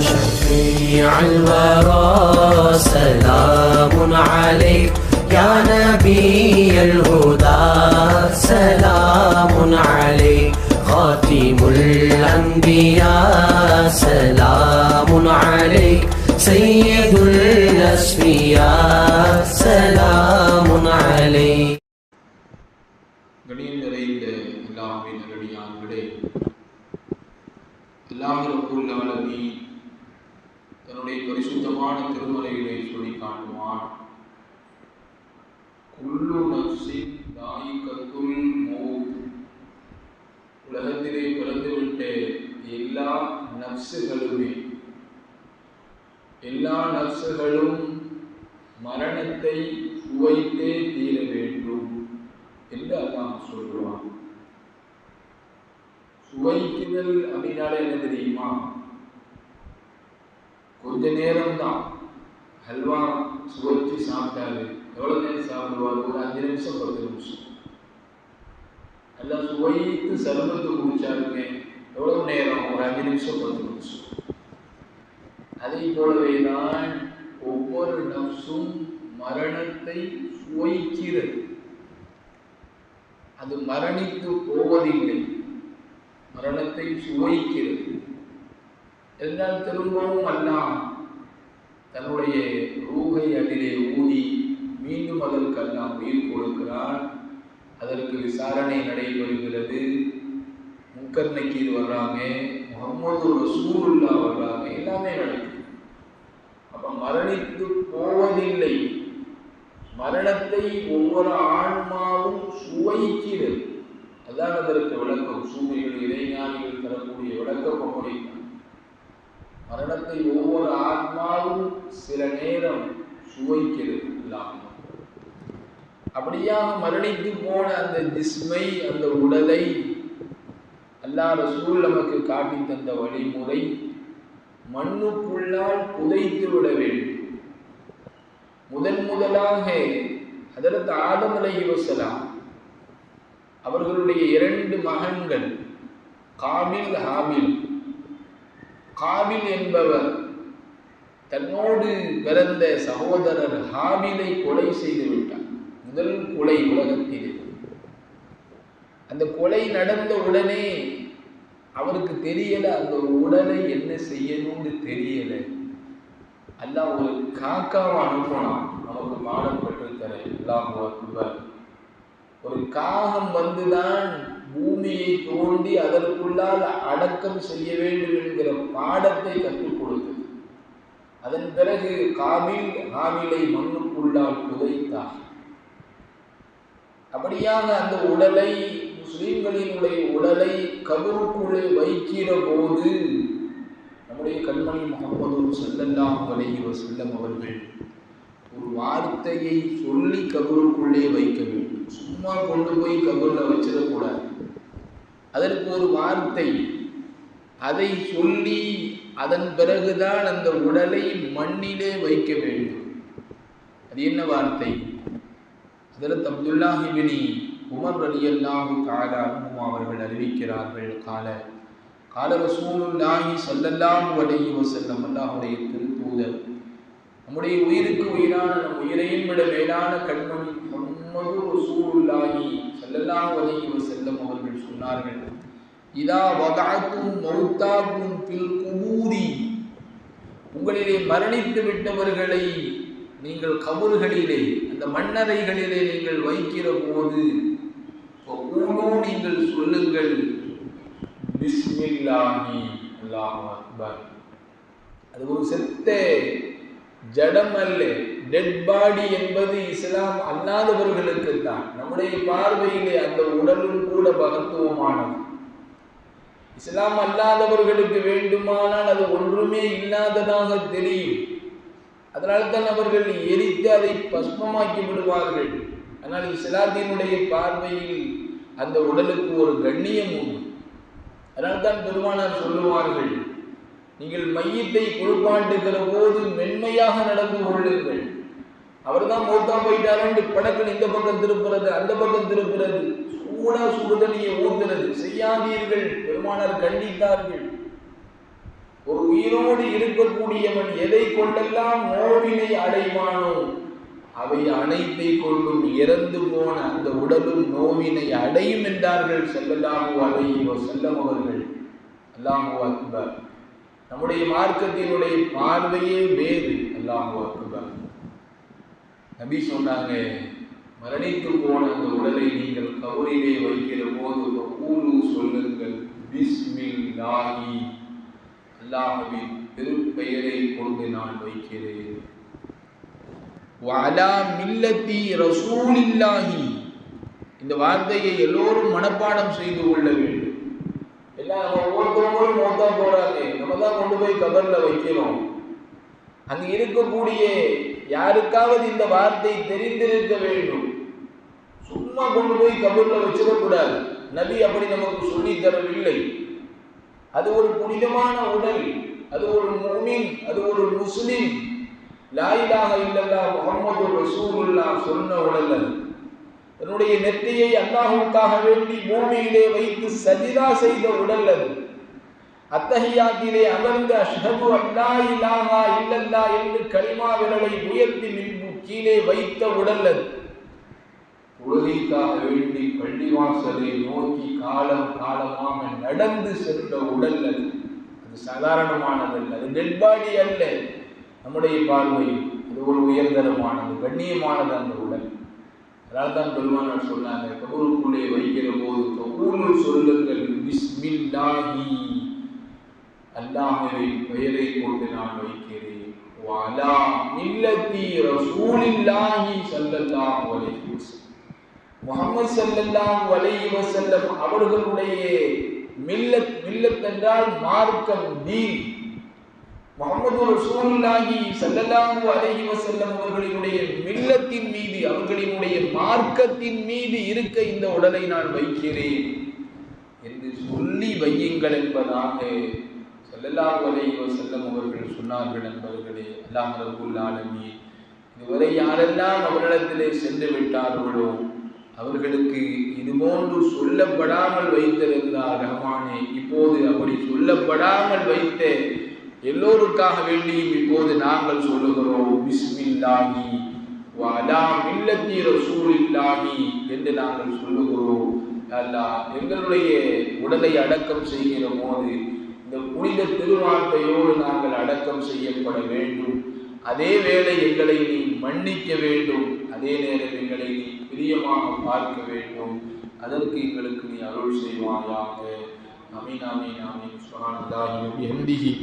شفيع الورى سلام عليك يا نبي الهدى سلام عليك خاتم الأنبياء سلام عليك سيد الأسفياء سلام عليك கணியம் நிறைந்த எல்லாமே நல்லடியார்களே அல்லாஹ் ரப்புல் ஆலமீன் தன்னுடைய பரிசுத்தமான திருமலையிலே சொல்லி காட்டுவான். குல்லு நஃப்ஸின் மௌத் உலகத்திலே பிறந்துவிட்ட எல்லா நப்சுகளுமே எல்லா நப்சுகளும் மரணத்தை சுவைத்தே தீர வேண்டும் என்று அல்லாஹ் சொல்லுவான். சுவைக்குதல் அப்படின்னாலே என்ன தெரியுமா? கொஞ்ச நேரம் தான் ஹல்வா சுவைச்சு சாப்பிட்டாரு எவ்வளவு நேரம் சாப்பிடுவார் ஒரு அஞ்சு நிமிஷம் பத்து நிமிஷம். எல்லாம் சுவைத்து சருமத்தை குடிச்சாருங்க எவ்வளவு நேரம்? ஒரு அஞ்சு நிமிஷம் பத்து நிமிஷம். அதே போலவே தான் ஒவ்வொரு நப்சும் மரணத்தை சுவைக்கிறது. அது மரணித்து போவதில்லை. மரணத்தை சுவைக்கிறது. என்றால் திரும்பவும் அல்லாம் தன்னுடைய ரூகை அதிலே ஊதி மீண்டும் அதற்கு அல்லாம் உயிர் கொடுக்கிறான் அதற்கு விசாரணை நடைபெறுகிறது. முக்கர் நக்கீர் வர்றாங்க முகமது ரசூலுல்லா வர்றாங்க எல்லாமே நடக்குது. அப்ப மரணித்து போவதில்லை. மரணத்தை ஒவ்வொரு ஆன்மாவும் சுவைக்கிறது. அதான் அதற்கு விளக்கம். சூரியர்கள் இறைஞானிகள் தரக்கூடிய விளக்கம் அப்படித்தான் மரணத்தை ஒவ்வொரு ஆத்மாவும் சில நேரம் சுவைக்கிறது இல்லாமல் அப்படியாக மரணித்து போன அந்த ஜிஸ்மை அந்த உடலை அல்லாத ரசூல் நமக்கு காட்டி தந்த வழிமுறை மண்ணுக்குள்ளால் புதைத்து விட வேண்டும். முதன் முதலாக அதற்கு ஆதம் அலைஹி அவர்களுடைய இரண்டு மகன்கள் காபில் ஹாபில் காபில் என்பவர் தன்னோடு பிறந்த சகோதரர் ஹாபிலை கொலை செய்து விட்டார். முதல் கொலை உலகத்தில். அந்த கொலை நடந்த உடனே அவருக்கு தெரியல அந்த உடலை என்ன செய்யணும்னு தெரியல. அல்ல ஒரு காக்காவை அனுப்பணும் நமக்கு பாடம் பெற்றுத்தர எல்லாம் ஒரு காகம் வந்துதான் பூமியை தோண்டி அதற்குள்ளால் அடக்கம் செய்ய வேண்டும் என்கிற பாடத்தை கற்றுக் கொடுத்தது. அதன் பிறகு காபில் ஹாபிலை மண்ணுக்குள்ளால் புதைத்தார். அப்படியாக அந்த உடலை முஸ்லீம்களினுடைய உடலை கபருக்குள்ளே வைக்கிற போது நம்முடைய கண்மணி முகமது செல்லல்லாம் வலைகிற செல்லம் அவர்கள் ஒரு வார்த்தையை சொல்லி கபருக்குள்ளே வைக்க வேண்டும். சும்மா கொண்டு போய் கபூரில் வச்சிடக்கூடாது. அதற்கு ஒரு வார்த்தை அதை சொல்லி அதன் பிறகுதான் அந்த உடலை மண்ணிலே வைக்க வேண்டும். அது என்ன வார்த்தை? அதில் அப்துல்லாஹிபினி உமர் அலி அல்லாஹு காலா அவர்கள் அறிவிக்கிறார்கள். கால கால ரசூலுல்லாஹி ஸல்லல்லாஹு அலைஹி வஸல்லம் அல்லாஹுடைய திருத்தூதர் நம்முடைய உயிருக்கு உயிரான நம் உயிரையும் விட மேலான கண்மணி முகமது ரசூலுல்லாஹி ஸல்லல்லாஹு அலைஹி வஸல்லம் அவர்கள் சொன்னார்கள் இதா வதஅத்தும் மௌத்தாக்கும் ஃபில் குபூரி. உங்களிலே மரணித்து விட்டவர்களை நீங்கள் கபறுகளிலே அந்த மண்ணறைகளிலே நீங்கள் வைக்கிற போது நீங்கள் சொல்லுங்கள். பிஸ்மில்லாஹி அல்லாஹு அக்பர். அது ஒரு செத்த ஜடம் அல்ல. டெட் பாடி என்பது இஸ்லாம் அல்லாதவர்களுக்கு தான். நம்முடைய பார்வையிலே அந்த உடலும் கூட மகத்துவமானது. இஸ்லாம் அல்லாதவர்களுக்கு வேண்டுமானால் அது ஒன்றுமே இல்லாததாக தெரியும். அதனால் தான் அவர்கள் எரித்து அதை பஸ்மமாக்கி விடுவார்கள். ஆனால் இஸ்லாத்தினுடைய பார்வையில் அந்த உடலுக்கு ஒரு கண்ணியம் உண்டு. அதனால்தான் பெருமானார் சொல்லுவார்கள் நீங்கள் மையத்தை குளிப்பாட்டுகிற போது மென்மையாக நடந்து கொள்ளுங்கள். அவர் தான் மௌத்தா போயிட்டாரு. படக்கள் இந்த பக்கம் திருப்புறது அந்த பக்கம் திருப்புறது. சூடா சுடுதலியை ஊத்துறது. செய்யாதீர்கள். பெருமானார் கண்டித்தார்கள். ஒரு உயிரோடு இருக்கக்கூடியவன் எதை கொண்டெல்லாம் நோவினை அடைவானோ அவை அனைத்தை கொண்டும் இறந்து போன அந்த உடலும் நோவினை அடையும் என்றார்கள். செல்லலாமோ அலைஹி செல்லம் அவர்கள். அல்லாமோ அக்பர். நம்முடைய மார்க்கத்தினுடைய பார்வையே வேறு. அல்லாமோ அக்பர். நபி சொன்னாங்க மரணித்து போன அந்த உடலை நீங்கள் கவுரிலே வைக்கிற போது கூலு சொல்லுங்கள் பிஸ்மில்லாஹி. அல்லாஹ்வின் பெருப்பெயரை கொண்டு நான் வைக்கிறேன். வாலா மில்லத்தி ரசூலில்லாஹி. இந்த வார்த்தையை எல்லோரும் மனப்பாடம் செய்து கொள்ள வேண்டும். எல்லாம் நம்ம ஒவ்வொருத்தவங்களும் மோத்தா போறாங்க. நம்ம தான் கொண்டு போய் கபர்ல வைக்கிறோம் அங்க இருக்கக்கூடிய யாருக்காவது இந்த வார்த்தை தெரிந்திருக்க வேண்டும். சும்மா கொண்டு போய் கபூர்ல வச்சிடக்கூடாது நபி அப்படி நமக்கு சொல்லி தரவில்லை. அது ஒரு புனிதமான உடல். அது ஒரு முமின் அது ஒரு முஸ்லிம். லாயிலாக இல்லல்லா முகமது ரசூலுல்லா சொன்ன உடல் அது. தன்னுடைய நெற்றியை அல்லாஹுக்காக வேண்டி பூமியிலே வைத்து சஜிதா செய்த உடல் அது. அத்தஹியாத்திலே அமர்ந்த அஷ்ஹது அல்லா இலாஹா இல்லல்லா என்று கலிமா விரலை உயர்த்தி நின்று கீழே வைத்த உடல் அது தொழுகைக்காக வேண்டி பள்ளிவாசலை நோக்கி காலம் காலமாக நடந்து சென்ற உடல் அது அது சாதாரணமானதல்ல அது டெட் பாடி அல்ல. நம்முடைய பார்வை அது ஒரு உயர்தரமானது கண்ணியமானது அந்த உடல். அதனால தான் பெருமானார் சொன்னாங்க கபூருக்குள்ளே வைக்கிற போது கபூரு சொல்லுங்கள் பிஸ்மில்லாஹி. அல்லாஹுவின் பெயரை கொண்டு நான் வைக்கிறேன். வலா மில்லத்தி ரசூலில்லாஹி சல்லல்லாஹு அலைஹி வஸல்லம். முஹம்மது சல்லல்லாஹு அலைஹி வஸல்லம் அவர்களுடைய மில்லத் மில்லத் என்றால் மார்க்கம் தீன். முகமது ரசூலுல்லாஹி சல்லல்லாஹு அலைஹி வஸல்லம் அவர்களினுடைய மில்லத்தின் மீது அவர்களினுடைய மார்க்கத்தின் மீது இருக்க இந்த உடலை நான் வைக்கிறேன். என்று சொல்லி வையுங்கள் என்பதாக செல்லல்லாஹு அலைஹி வஸல்லம் அவர்கள் சொன்னார்கள் என்பவர்களே அல்லாஹ் ரபுல் ஆலமீன். இதுவரை யாரெல்லாம் அவரிடத்திலே சென்று விட்டார்களோ அவர்களுக்கு இதுபோன்று சொல்லப்படாமல் வைத்திருந்தார் ரஹ்மானே. இப்போது அப்படி சொல்லப்படாமல் வைத்த எல்லோருக்காக வேண்டியும் இப்போது நாங்கள் சொல்லுகிறோம் பிஸ்மில்லாஹி வலா மில்லத்தி ரசூலில்லாஹி என்று நாங்கள் சொல்லுகிறோம். அல்லாஹ் எங்களுடைய உடலை அடக்கம் செய்கிற போது இந்த புனித திருவார்த்தையோடு நாங்கள் அடக்கம் செய்யப்பட வேண்டும். அதே வேளை எங்களை நீ மன்னிக்க வேண்டும். அதே நேரம் எங்களை நீ பிரியமாக பார்க்க வேண்டும். அதற்கு எங்களுக்கு நீ அருள் செய்வாயாக. அமீன் அமீன் அமீன் சுப்ஹானல்லாஹி வ பிஹம்திஹி.